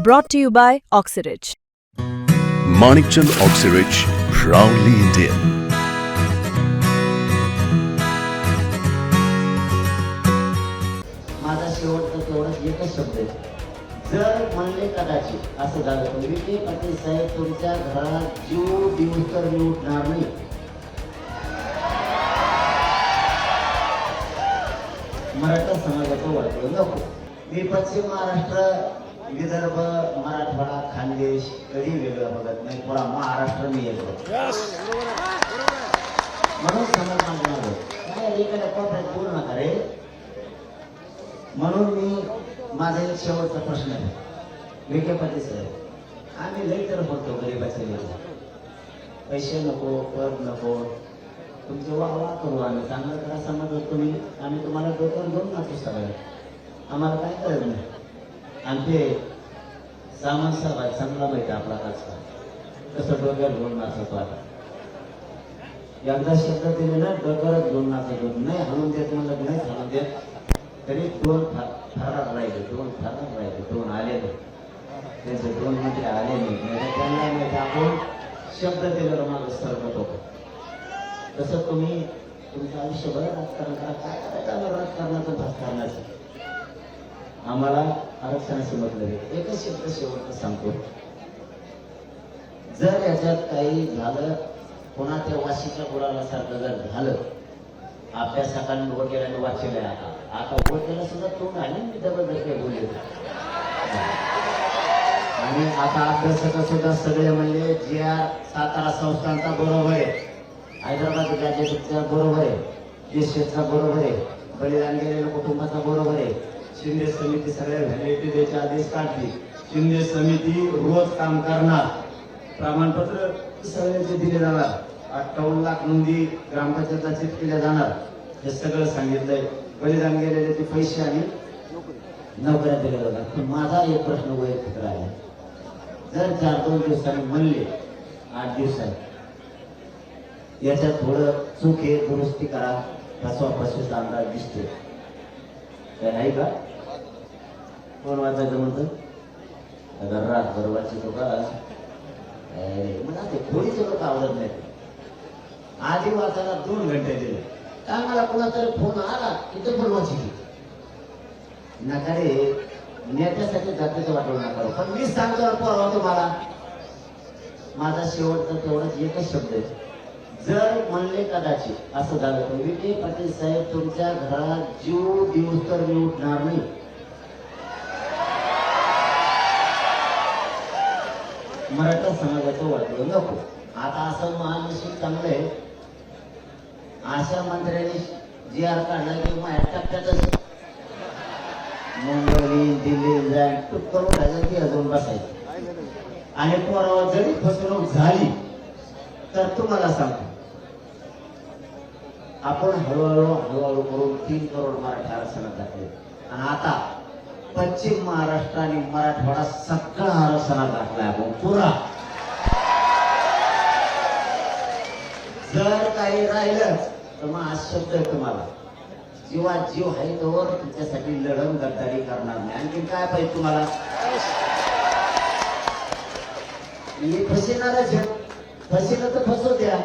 Brought to you by Oxyridge. Manikchand Oxyrich, proudly Indian. माझा शेवटचा तेवढाच एकच शब्द आहे जर म्हणले कदाचित असं झालं तर विखे पाटील साहेब तुमच्या घरात जीव दिवस तर मी उठणार नाही मराठा समाजाचं वर्तुळ नको मी पश्चिम महाराष्ट्र विदर्भ मराठवाडा खानदेश कधी वेगळं बघत नाही. पुरा महाराष्ट्र मी येतो. म्हणून समज मागणार काय एखाद्या कोपऱ्यात बोलू नका रे म्हणून मी माझा एक शेवटचा प्रश्न आहे. विखे पाटील साहेब आम्ही लई तर गरीबाच्या लेकरं. पैसे नको पद नको. तुमचे वा वा करू आम्ही. चांगलं करा समजत तुम्ही. आम्ही तुम्हाला डोक्यावर घेऊन नाचू सगळे. आम्हाला काय कळत नाही. आणि ते सामान साहेब आहे, चांगला माहिती आपला राजकारण कसं डोक्यात घेऊन नाचतो आता एकदा शब्द दिले ना डोक्यात घेऊन नाचत होतो. नाही हाणून देत म्हणलं नाही हाणून देत. तरी दोन फ- फरार राहिले. दोन फरार राहिले. दोन आले त्यांचे दोन मध्ये आले नाही. त्यांना माहिती आपण शब्द दिलेला माझं सरकत होतो. तसं तुम्ही तुमचं आयुष्यभर राजकारण करा. काय करायचं? राजकारणाचं राजकारणाचं आम्हाला आरक्षण मतलब एकच शब्द शेवटचं सांगतो. जर याच्यात काही झालं पुन्हा त्या वाशीच्या गुलाला सारखं जर झालं अभ्यासकांनी वगैरे वाचलेलं आता. आता वगैरे सुद्धा तोंड आले मी डबल काही बोलले आणि आता अभ्यासक सुद्धा सगळे म्हणजे जे आर सातारा संस्थांचा बरोबर आहे. हैदराबाद गॅजेटचा बरोबर आहे. देशाचा बरोबर आहे. बलिदान गेलेल्या कुटुंबाचा बरोबर शिंदे समिती सगळ्या व्हॅलिडिटी द्यायचे आदेश काढली. शिंदे समिती रोज काम करणार. प्रमाणपत्र सगळ्यांचे दिले जाणार. अठ्ठावन्न लाख नोंदी ग्रामपंचायतला चित केल्या जाणार. हे सगळं सांगितलंय. बलिदान गेलेले ते पैसे आणि नोकऱ्या दिल्या जातात. पण माझा एक प्रश्न वैयक्तिक राहिला. जर चार दोन दिवसांनी म्हणले आठ दिवसांनी याच्यात थोडं चूक हे दुरुस्ती करा फसवा फसवीचा अंदाज दिसतोय. काय नाही का? कोण वाचायचं म्हणत? अगर रात बरोबरची तो का मला ते खोडीचे लोक आवडत नाही आधी वाचायला दोन घंटे दिले. काय मला कोणाचा फोन आला की ते पण वाचिली. रे नेत्यासाठी जातीचं वाटवू नका पण मी सांगतो परवा तुम्हाला. माझा शेवटचा तेवढाच एकच शब्द आहे. जर म्हणले कदाचित असं झालं तर. विखे पाटील साहेब तुमच्या घरात जीव दिवस तर मी उठणार नाही. मराठा समाजाचं वाटलं नको. आता असं महानशिक चांगलं आहे. आशा मंत्र्यांनी जी आर काढला की माझ्या टप्प्यातच मुंबई दिल्ली जाईल टूक करून राहायचं की अजून बसायचं. आणि पोरावर जरी फसवणूक झाली तर तुम्हाला सांगतो. आपण हळूहळू हळूहळू करून तीन करोड मराठी आरक्षणात घातले आणि आता पश्चिम महाराष्ट्र आणि मराठवाडा सगळा आरक्षणात घातलाय आपण पुरा. जर काही राहिलं तर मग आज शब्द आहे तुम्हाला. जीवा जीव आहे तोवर तुमच्यासाठी लढण गद्दारी करणार नाही. आणखी काय पाहिजे तुम्हाला? मी फसिणारच आहे. फसेल तर फसू द्या.